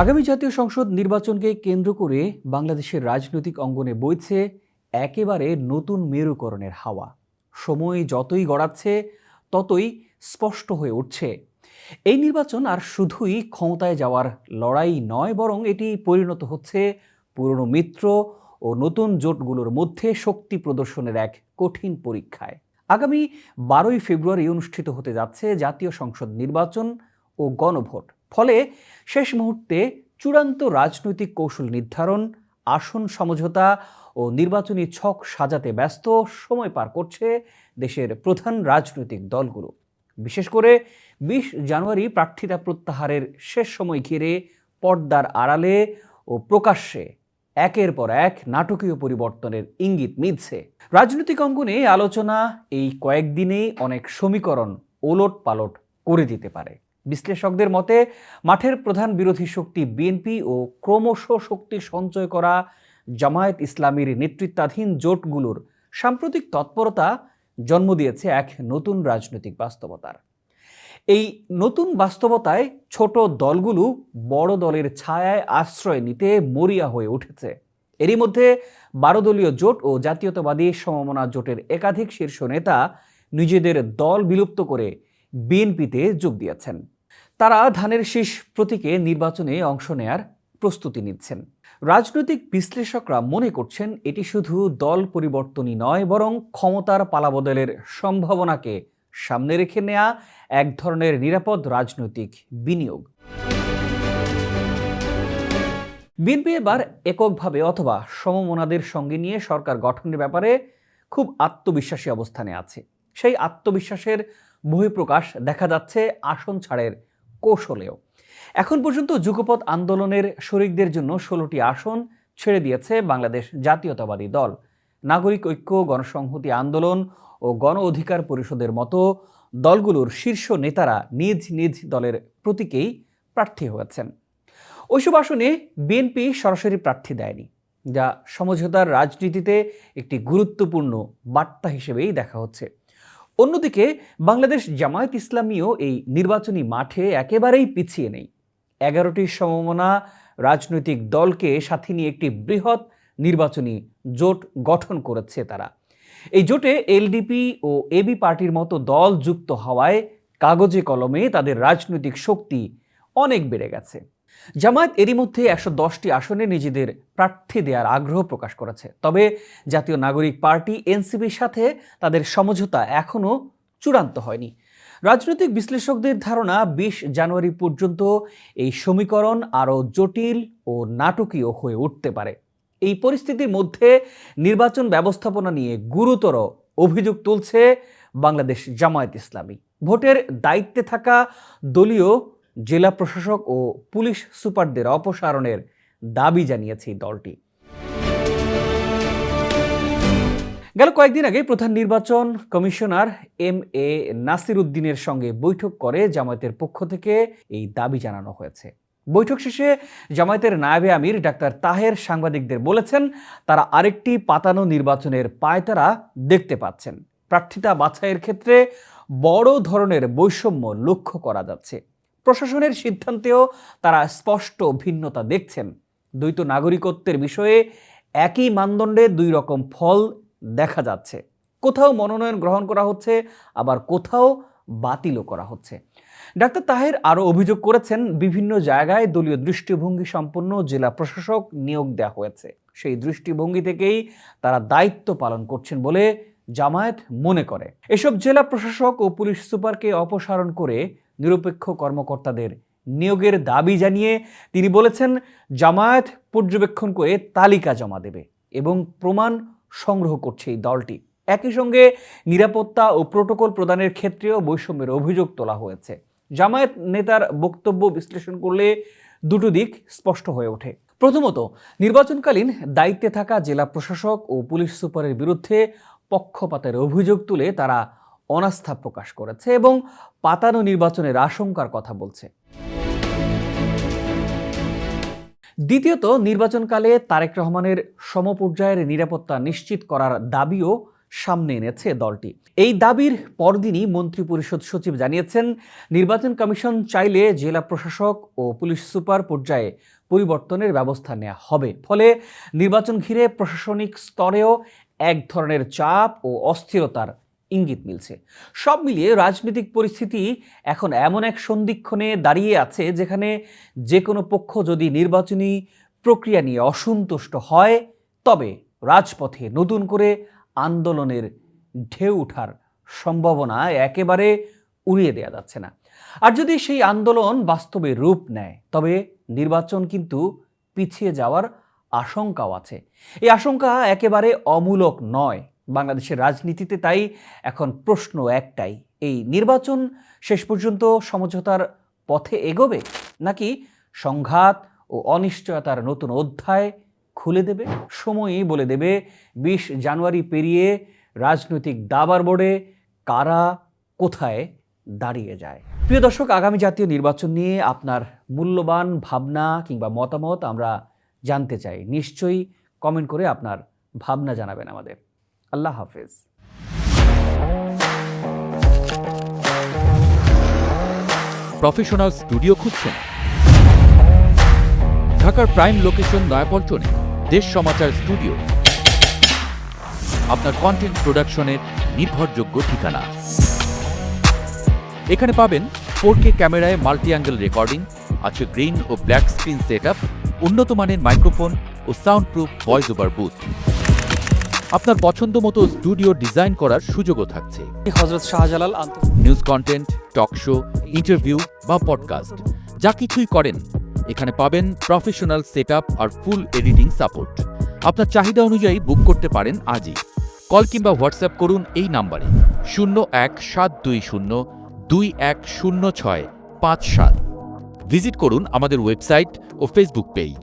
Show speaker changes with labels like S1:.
S1: আগামী জাতীয় সংসদ নির্বাচনকে কেন্দ্র করে বাংলাদেশের রাজনৈতিক অঙ্গনে বইছে একেবারে নতুন মেরুকরণের হাওয়া। সময় যতই গড়াচ্ছে, ততই স্পষ্ট হয়ে উঠছে। এই নির্বাচন আর শুধুই ক্ষমতায় যাওয়ার লড়াই নয়, বরং এটি পরিণত হচ্ছে পুরনো মিত্র ও নতুন জোটগুলোর মধ্যে শক্তি প্রদর্শনের এক কঠিন পরীক্ষায়। আগামী বারোই ফেব্রুয়ারি অনুষ্ঠিত হতে যাচ্ছে জাতীয় সংসদ নির্বাচন ও গণভোট। ফলে শেষ মুহূর্তে চূড়ান্ত রাজনৈতিক কৌশল নির্ধারণ, আসন সমঝোতা ও নির্বাচনী ছক সাজাতে ব্যস্ত সময় পার করছে দেশের প্রধান রাজনৈতিক দলগুলো। বিশেষ করে বিশ জানুয়ারি প্রার্থিতা প্রত্যাহারের শেষ সময় ঘিরে পর্দার আড়ালে ও প্রকাশ্যে একের পর এক নাটকীয় পরিবর্তনের ইঙ্গিত মিলছে। রাজনৈতিক অঙ্গনে আলোচনা এই কয়েকদিনেই অনেক সমীকরণ ওলট পালট করে দিতে পারে। বিশ্লেষকদের মতে, মাঠের প্রধান বিরোধী শক্তি বিএনপি ও ক্রমশ শক্তি সঞ্চয় করা জামায়াত ইসলামীর নেতৃত্বাধীন জোটগুলোর সাম্প্রতিক তৎপরতা জন্ম দিয়েছে এক নতুন রাজনৈতিক বাস্তবতার। এই নতুন বাস্তবতায় ছোট দলগুলো বড় দলের ছায়ায় আশ্রয় নিতে মরিয়া হয়ে উঠেছে। এরই মধ্যে বারো দলীয় জোট ও জাতীয়তাবাদী সমমনা জোটের একাধিক শীর্ষ নেতা নিজেদের দল বিলুপ্ত করে বিএনপিতে যোগ দিয়েছেন। তারা ধানের শীষ প্রতীকে নির্বাচনে অংশ নেয়ার প্রস্তুতি নিচ্ছেন। রাজনৈতিক বিশ্লেষকরা মনে করছেন এটি শুধু দল পরিবর্তনই নয়, বরং ক্ষমতার পালাবদলের সম্ভাবনাকে সামনে রেখে নেয়া এক ধরনের নিরাপদ রাজনৈতিক বিনিয়োগ। বিএনপি এবার এককভাবে অথবা সমমনাদের সঙ্গে নিয়ে সরকার গঠনের ব্যাপারে খুব আত্মবিশ্বাসী অবস্থানে আছে। সেই আত্মবিশ্বাসের বহিঃপ্রকাশ দেখা যাচ্ছে আসন ছাড়ের কৌশলেও। এখন পর্যন্ত যুগপৎ আন্দোলনের শরিকদের জন্য ষোলোটি আসন ছেড়ে দিয়েছে বাংলাদেশ জাতীয়তাবাদী দল। নাগরিক ঐক্য, গণসংহতি আন্দোলন ও গণ অধিকার পরিষদের মতো দলগুলোর শীর্ষ নেতারা নিজ নিজ দলের প্রতীকেই প্রার্থী হয়েছেন। ওইসব আসনে বিএনপি সরাসরি প্রার্থী দেয়নি, যা সমঝোতার রাজনীতিতে একটি গুরুত্বপূর্ণ বার্তা হিসেবেই দেখা হচ্ছে। অন্যদিকে, বাংলাদেশ জামায়াত ইসলামীও এই নির্বাচনী মাঠে একেবারেই পিছিয়ে নেই। এগারোটি সমমনা রাজনৈতিক দলকে সাথে নিয়ে একটি বৃহৎ নির্বাচনী জোট গঠন করেছে তারা। এই জোটে এলডিপি ও এবি পার্টির মতো দল যুক্ত হওয়ায় কাগজে কলমে তাদের রাজনৈতিক শক্তি অনেক বেড়ে গেছে। জামায়াত এরই মধ্যে একশো দশটি আসনে নিজেদের প্রার্থী দেওয়ার আগ্রহ প্রকাশ করেছে। তবে জাতীয় নাগরিক পার্টি, এনসিপির সাথে তাদের সমঝোতা এখনও চূড়ান্ত হয়নি। রাজনৈতিক বিশ্লেষকদের ধারণা, বিশ জানুয়ারি পর্যন্ত এই সমীকরণ আরও জটিল ও নাটকীয় হয়ে উঠতে পারে। এই পরিস্থিতির মধ্যে নির্বাচন ব্যবস্থাপনা নিয়ে গুরুতর অভিযোগ তুলছে বাংলাদেশ জামায়াত ইসলামী। ভোটের দায়িত্বে থাকা দলীয় জেলা প্রশাসক ও পুলিশ সুপারদের অপসারণের দাবি জানিয়েছে দলটি। গেল কয়েকদিন আগে প্রধান নির্বাচন কমিশনার এম এ নাসির উদ্দিনের সঙ্গে বৈঠক করে জামায়াতের পক্ষ থেকে এই দাবি জানানো হয়েছে। বৈঠক শেষে জামায়াতের নায়েবে আমির ডাক্তার তাহের সাংবাদিকদের বলেছেন, তারা আরেকটি পাতানো নির্বাচনের পায়তারা দেখতে পাচ্ছেন। প্রার্থিতা বাছাইয়ের ক্ষেত্রে বড় ধরনের বৈষম্য লক্ষ্য করা যাচ্ছে। প্রশাসনের সিদ্ধান্তেও তারা স্পষ্ট ভিন্নতা দেখছেন। দ্বৈত নাগরিকত্বের বিষয়ে একই মানদণ্ডে দুই রকম ফল দেখা যাচ্ছে। কোথাও মনোনয়ন গ্রহণ করা হচ্ছে, আবার কোথাও বাতিলও করা হচ্ছে। ডাক্তার তাহের আরও অভিযোগ করেছেন, বিভিন্ন জায়গায় দলীয় দৃষ্টিভঙ্গি সম্পন্ন জেলা প্রশাসক নিয়োগ দেওয়া হয়েছে। সেই দৃষ্টিভঙ্গি থেকেই তারা দায়িত্ব পালন করছেন বলে জামায়াত মনে করে। এসব জেলা প্রশাসক ও পুলিশ সুপারকে অপসারণ করে নিরপেক্ষ কর্মকর্তাদের নিয়োগের দাবি জানিয়ে তিনি বলেছেন, জামায়াত পর্যবেক্ষণ করে তালিকা জমা দেবে এবং প্রমাণ সংগ্রহ করছে এই দলটি। একই সঙ্গে নিরাপত্তা ও প্রোটোকল প্রদানের ক্ষেত্রেও বৈষম্যের অভিযোগ তোলা হয়েছে। জামায়াত নেতার বক্তব্য বিশ্লেষণ করলে দুটো দিক স্পষ্ট হয়ে ওঠে। প্রথমত, নির্বাচনকালীন দায়িত্বে থাকা জেলা প্রশাসক ও পুলিশ সুপারের বিরুদ্ধে পক্ষপাতের অভিযোগ তুলে তারা অনাস্থা প্রকাশ করেছে এবং পাতানো নির্বাচনের আশঙ্কার কথা বলছে। দ্বিতীয়ত, নির্বাচনকালে তারেক রহমানের সমপর্যায়ের নিরাপত্তা নিশ্চিত করার দাবিও সামনে এনেছে দলটি। এই দাবির পরদিনই মন্ত্রিপরিষদ সচিব জানিয়েছেন, নির্বাচন কমিশন চাইলে জেলা প্রশাসক ও পুলিশ সুপার পর্যায়ে পরিবর্তনের ব্যবস্থা নেওয়া হবে। ফলে নির্বাচন ঘিরে প্রশাসনিক স্তরেও এক ধরনের চাপ ও অস্থিরতার ইঙ্গিত মিলছে। সব মিলিয়ে রাজনৈতিক পরিস্থিতি এখন এমন এক সন্ধিক্ষণে দাঁড়িয়ে আছে যেখানে যে কোনো পক্ষ যদি নির্বাচনী প্রক্রিয়া নিয়ে অসন্তুষ্ট হয়, তবে রাজপথে নতুন করে আন্দোলনের ঢেউ ওঠার সম্ভাবনা একেবারে উড়িয়ে দেওয়া যাচ্ছে না। আর যদি সেই আন্দোলন বাস্তবে রূপ নেয়, তবে নির্বাচন কিন্তু পিছিয়ে যাওয়ার আশঙ্কাও আছে। এই আশঙ্কা একেবারে অমূলক নয় বাংলাদেশের রাজনীতিতে, তাই এখন প্রশ্ন একটাই, এই নির্বাচন শেষ পর্যন্ত সমঝোতার পথে এগোবে নাকি সংঘাত ও অনিশ্চয়তার নতুন অধ্যায় খুলে দেবে? সময়ই বলে দেবে, বিশ জানুয়ারি পেরিয়ে রাজনৈতিক দাবার বোর্ডে কারা কোথায় দাঁড়িয়ে যায়? প্রিয় দর্শক, আগামী জাতীয় নির্বাচন নিয়ে আপনার মূল্যবান ভাবনা কিংবা মতামত আমরা জানতে চাই। নিশ্চয়ই কমেন্ট করে আপনার ভাবনা জানাবেন আমাদের। আল্লাহ হাফেজ।
S2: প্রফেশনাল স্টুডিও খুঁজছেন। ঢাকার প্রাইম লোকেশন নয়াপল্টনে দেশ সমাচার স্টুডিও আপনার কন্টেন্ট প্রোডাকশনের নির্ভরযোগ্য ঠিকানা। এখানে পাবেন ফোর ক্যামেরায় মাল্টি অ্যাঙ্গেল রেকর্ডিং আছে গ্রিন ও ব্ল্যাক স্ক্রিন সেট উন্নত মানের মাইক্রোফোন ও sound proof voice over booth আপনার পছন্দ মতো স্টুডিও ডিজাইন করার সুযোগও থাকছে।
S1: Hazrat Shahjalal
S2: news content talk show interview বা পডকাস্ট যা কিছুই করেন এখানে পাবেন প্রফেশনাল সেট আর ফুল এডিটিং সাপোর্ট আপনার চাহিদা অনুযায়ী বুক করতে পারেন আজই। কল কিংবা হোয়াটসঅ্যাপ করুন এই নাম্বারে। শূন্য এক সাত দুই শূন্য দুই এক শূন্য ছয় পাঁচ সাত। ভিজিট করুন আমাদের ওয়েবসাইট ও ফেসবুক পেজ।